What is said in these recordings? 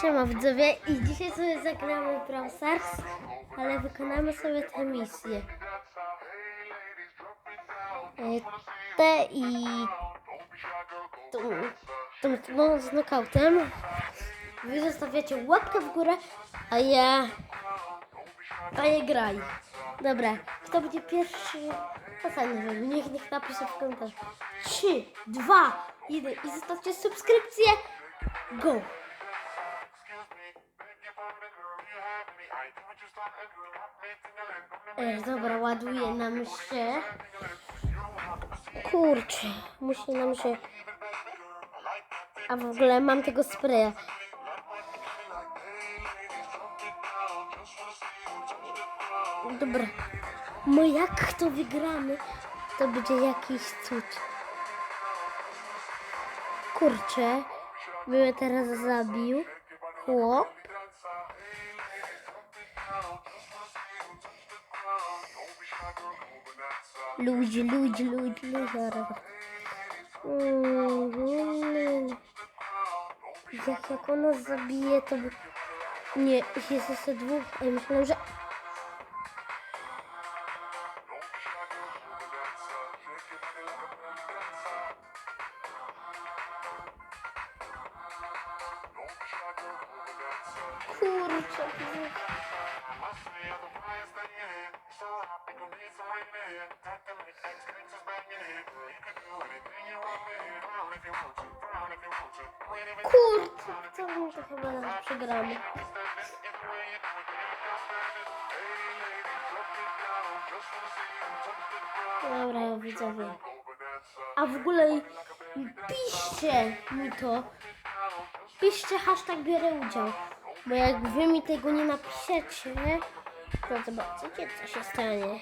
Siema widzowie i dzisiaj sobie zagramy Brawl ale wykonamy sobie tę misję. Te i tą, tą, tą z knockoutem. Wy zostawiacie łapkę w górę, a ja daję graj. Dobra, kto będzie pierwszy? Ostatnio, niech, niech napisze w komentarzu. 3, 2, 1 i zostawcie subskrypcję. Go! E, dobra, ładuje nam się. Kurczę, musi nam się. A w ogóle mam tego spraya. Dobra. No jak to wygramy, to będzie jakiś cud. Kurczę, mnie teraz zabił chłop. Ludzi, ludzi, ludzi, ludzi. Mm, Jak, jak ona zabije, to by... Nie, jest jeszcze dwóch. Ej, myślałem, że... Kurczę, co my to chyba nawet przegramy. Dobra, widzowie. A w ogóle piszcie mi to. Piszcie hashtag biorę udział. Bo jak wy mi tego nie napiszecie, to zobaczycie co się stanie.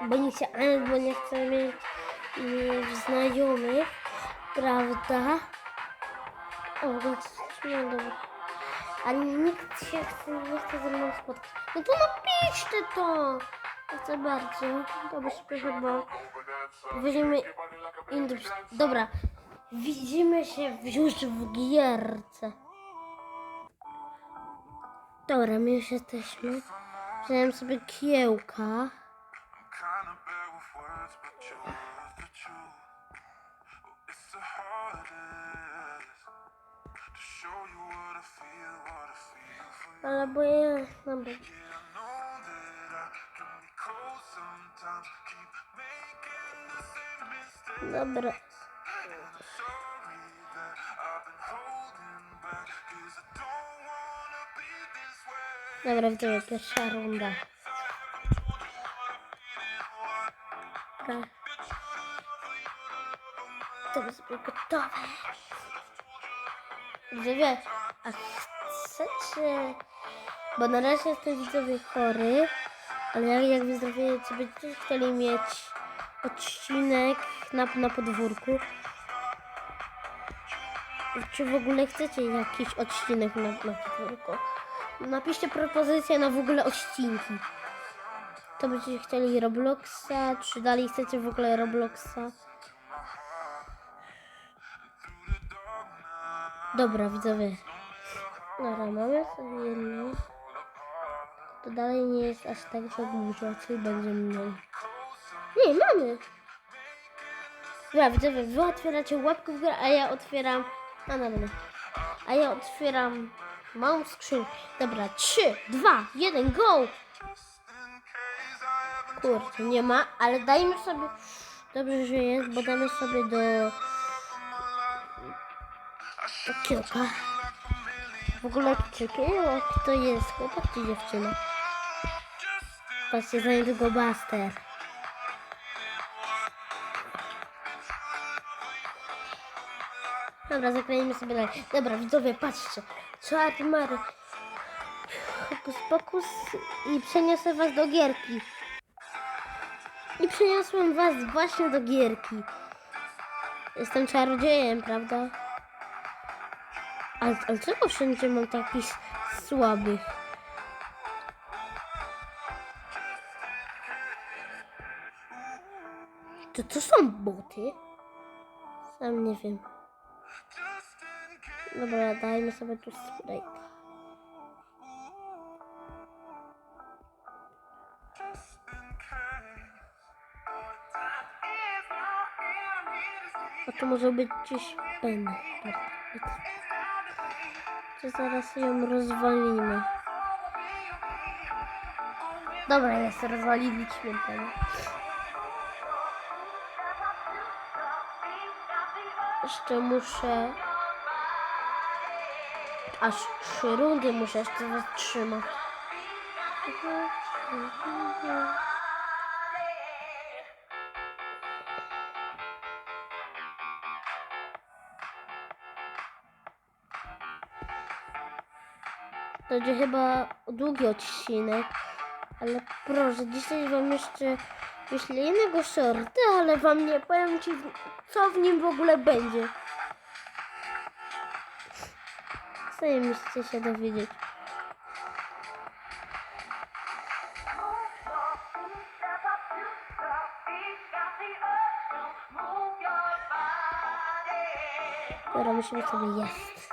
Bo chcę, albo nie chcę mieć znajomych, prawda? O, coś nie dobra. A nikt się chce, nie chce ze mną spotkać. No to napiszcie to! Chcę bardzo. Dobra, szybko chyba. Weźmiemy inny... Dobra. Widzimy się już w gierce. Dobra, my już jesteśmy. Wziąłem sobie kiełka. Kinda bad with words, but Dobra, widzowie, pierwsza runda. Dobra. To jest gotowe. Widzowie, a chcecie... Bo na razie jestem widzowie chory, ale jak, jak wyzdrowiejecie, będziecie chcieli mieć odcinek na, na podwórku. Czy w ogóle chcecie jakiś odcinek na, na podwórku? Napiszcie propozycję na w ogóle odcinki. To będziecie chcieli Robloxa, czy dalej chcecie w ogóle Robloxa? Dobra, widzowie. Dobra, mamy sobie jedno. To dalej nie jest aż tak za dużo, czyli będzie mniej. Nie, mamy. Dobra, widzowie, wy otwieracie łapkę w górę, a ja otwieram... A, dobra. A ja otwieram małą skrzynkę. Dobra, 3, 2, 1, go! Kurczę, nie ma, ale dajmy sobie... Dobrze, że jest, bo damy sobie do... do kilka. W ogóle czekaj, kto jest, chłopak czy dziewczyna? Patrzcie, za niedługo Buster. Dobra, zaklejmy sobie dalej. Dobra, widzowie, patrzcie. Czarny Mary. Hokus pokus i przeniosę was do gierki. I przeniosłem was właśnie do gierki. Jestem czarodziejem, prawda? Ale, ale czego wszędzie mam takich słabych? To to są boty? Sam nie wiem. Dobra, dajmy sobie tu case. A to może być gdzieś Ben. To zaraz ją rozwalimy. Dobra, jest, rozwaliliśmy Ben. Jeszcze muszę... Aż trzy rundy muszę jeszcze zatrzymać. To będzie chyba długi odcinek, ale proszę, dzisiaj wam jeszcze wyślę innego shorta, ale wam nie powiem ci, co w nim w ogóle będzie. Sami musicie się dowiedzieć. Dobra, musimy sobie jest.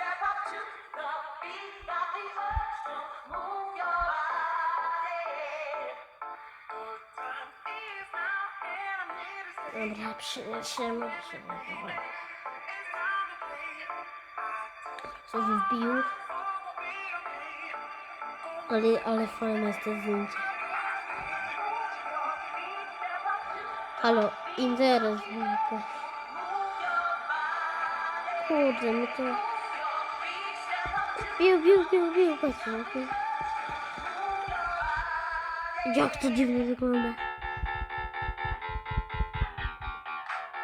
Dobra, przyniesiemy. Coś wbił. Ale, ale fajne jest to zdjęcie. Halo, interes tylko. Kurde, my to... Bił, bił, bił, bił, patrzcie. bił. Jak to dziwnie wygląda.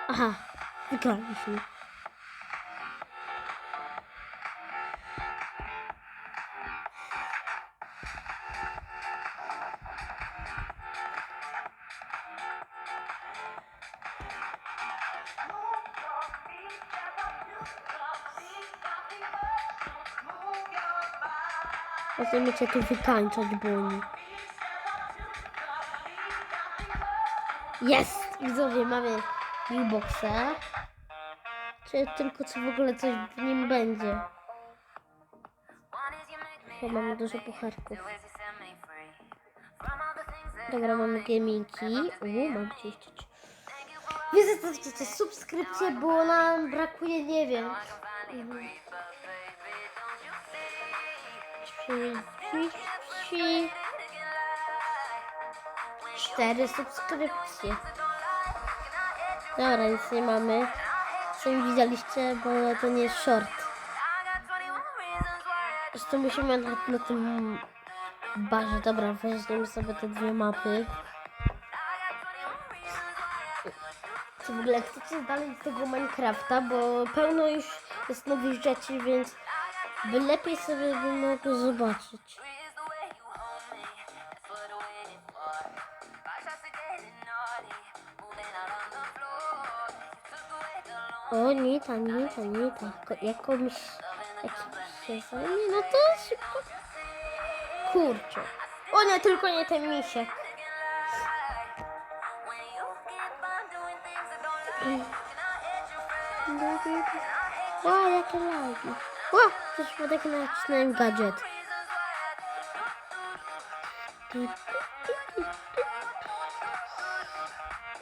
Aha, wygraliśmy. Możemy cię tu wykańczać, boni. Jest! Widzowie, mamy Billboxa. Czy tylko co w ogóle coś w nim będzie? Bo mamy dużo pucharków. Dobra, mamy gamingi. Uuu, mam 33. Wy zostawcie subskrypcję, bo nam brakuje, nie wiem. Mhm. 30, cztery subskrypcje. Dobra, nic nie mamy. Sami widzieliście, bo to nie jest short. Zresztą musimy na, na tym barze. Dobra, weźmiemy sobie te dwie mapy. Czy w ogóle chcecie dalej z tego Minecrafta, bo pełno już jest nowych rzeczy, więc by lepiej sobie by mogło zobaczyć. O, Nita, Nita, Nita. Ko- Jakąś... Jakimś się zajmie, no to szybko. Kurczę. O nie, tylko nie ten misiek. Ła, jakie lagi. Ła, to przypadek nacisnąłem gadżet.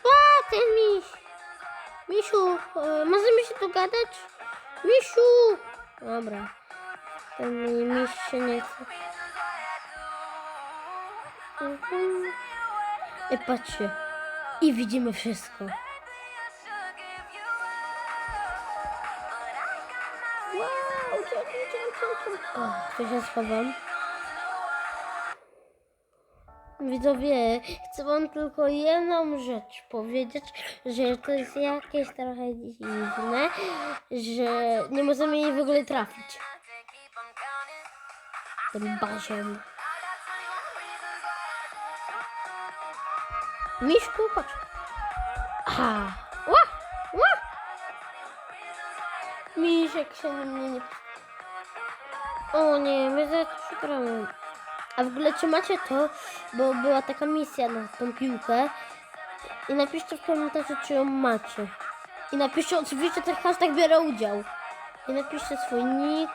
Ła, ten miś. Misiu, e, możemy się dogadać? Misiu! Dobra. Ten mi- miś się nie chce. Mhm. I patrzcie. I widzimy wszystko. O, tu się schowam. Widzowie, chcę wam tylko jedną rzecz powiedzieć, że to jest jakieś trochę dziwne, że nie możemy jej w ogóle trafić. Tym bazem. Miszku, chodź. Aha. Ła, ła. Miszek się na mnie nie... O nie, my za przegramy. A w ogóle czy macie to, bo była taka misja na tą piłkę i napiszcie w komentarzu, czy ją macie. I napiszcie oczywiście ten hashtag biorę udział. i napiszcie swój nick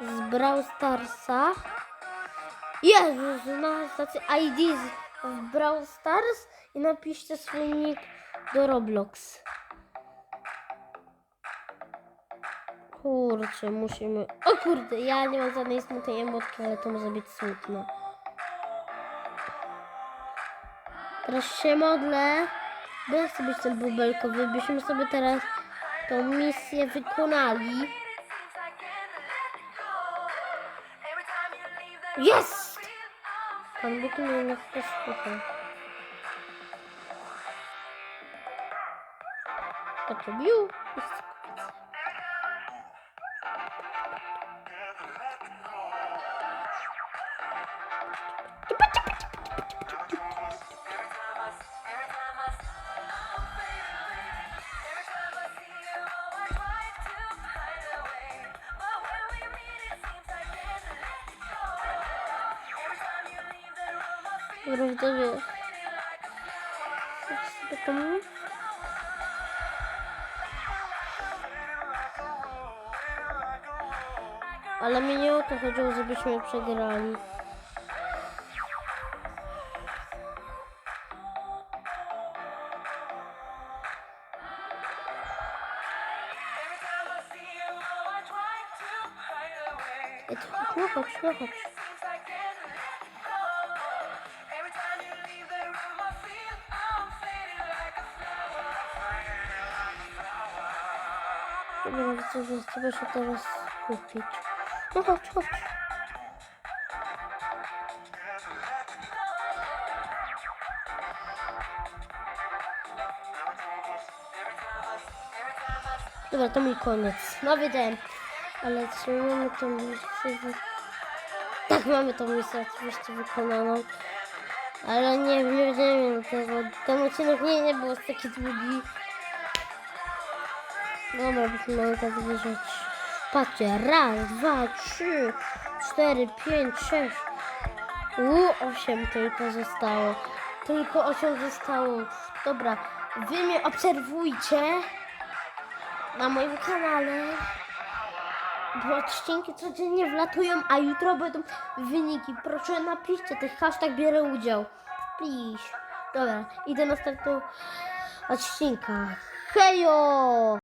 z Brawl Starsa. Jezus, na stacji ID z- Brawl Stars i napiszcie swój nick do Roblox. Kurczę, musimy... O kurde, ja nie mam żadnej smutnej emotki, ale to może być smutne. Teraz się modlę, chcę być ten bubelkowy, byśmy sobie teraz tą misję wykonali. Jest! Pan Bóg mnie nie posłucha. Tak robił. Dobra, sobie tam... Ale mi nie o to chodziło, żebyśmy przegrali. Chodź, no chodź, Dobra, widzowie, trzeba się teraz skupić. No chodź, chodź. Dobra, to mój koniec. No wiedziałem. Ale czy mamy tą misję... Tak, mamy tą misję oczywiście wykonaną. Ale nie, nie wiedziałem tego. Ten odcinek nie, nie był taki długi. Dobra, mogli tak wyjrzeć. Patrzcie, raz, dwa, trzy, cztery, pięć, sześć. U, osiem tylko zostało. Tylko osiem zostało. Dobra, wy mnie obserwujcie na moim kanale. Bo odcinki codziennie wlatują, a jutro będą wyniki. Proszę napiszcie tych hashtag bierę udział. Please. Dobra, idę na następnego odcinka. Hejo!